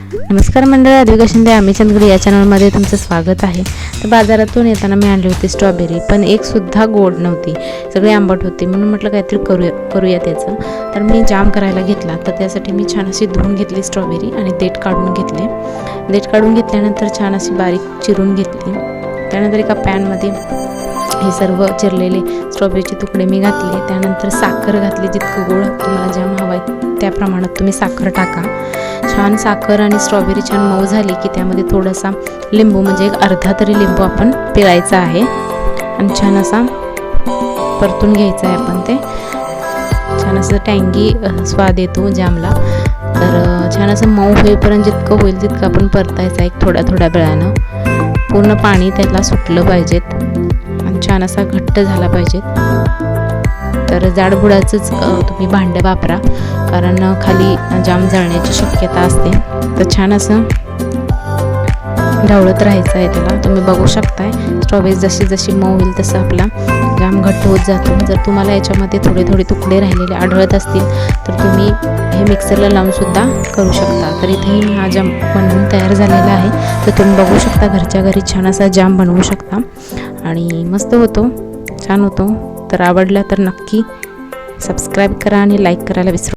नमस्कार मंडळ अधिका शिंदे आम्ही चंदगडी या चॅनलमध्ये तुमचं स्वागत आहे. तर बाजारातून येताना मी आणली होती स्ट्रॉबेरी पण एक सुद्धा गोड नव्हती. सगळी आंबट होती. म्हणून म्हटलं काहीतरी करूया करूया त्याचं तर मी जाम करायला घेतला. तर त्यासाठी मी छान अशी धुवून घेतली स्ट्रॉबेरी आणि देठ काढून घेतले. देठ काढून घेतल्यानंतर छान अशी बारीक चिरून घेतली. त्यानंतर एका पॅनमध्ये हे सर्व चिरलेले स्ट्रॉबेरीचे तुकडे मी घातले. त्यानंतर साखर घातली जितकं गोड तुम्हाला जाम हवा आहे त्या प्रमाणात तुम्ही साखर टाका. छान साखर आणि स्ट्रॉबेरी छान मऊ झाली की त्यामध्ये थोडासा लिंबू म्हणजे एक अर्धा तरी लिंबू आपण पिळायचा आहे. आणि छान असा परतून घ्यायचा आहे आपण ते. छान असं टँगी स्वाद येतो जामला. तर छान असं मऊ होईपर्यंत जितकं होईल तितकं आपण परतायचं एक थोड्या थोड्या वेळानं. पूर्ण पाणी त्याला सुटलं पाहिजेत. आणि छान असा घट्ट झाला पाहिजेत. तर जाडबुडाचंच तुम्ही भांडं वापरा. कारण खाली जाम जाळण्याची शक्यता असते. तर छान असं ढवळत राहायचं आहे त्याला. तुम्ही बघू शकताय. स्ट्रॉबेरी जशी जशी मऊ होईल तसं आपला जाम घट्ट होत जातो. जर तुम्हाला याच्यामध्ये थोडे थोडे तुकडे राहिलेले आढळत असतील तर तुम्ही हे मिक्सरला लावूनसुद्धा करू शकता. तर इथेही हा जाम बनवून तयार झालेला आहे. तर तुम्ही बघू शकता घरच्या घरी छान असा जाम बनवू शकता. आणि मस्त होतो. छान होतो. तर आवडला तर नक्की सबस्क्राईब करा आणि लाईक करायला विसरू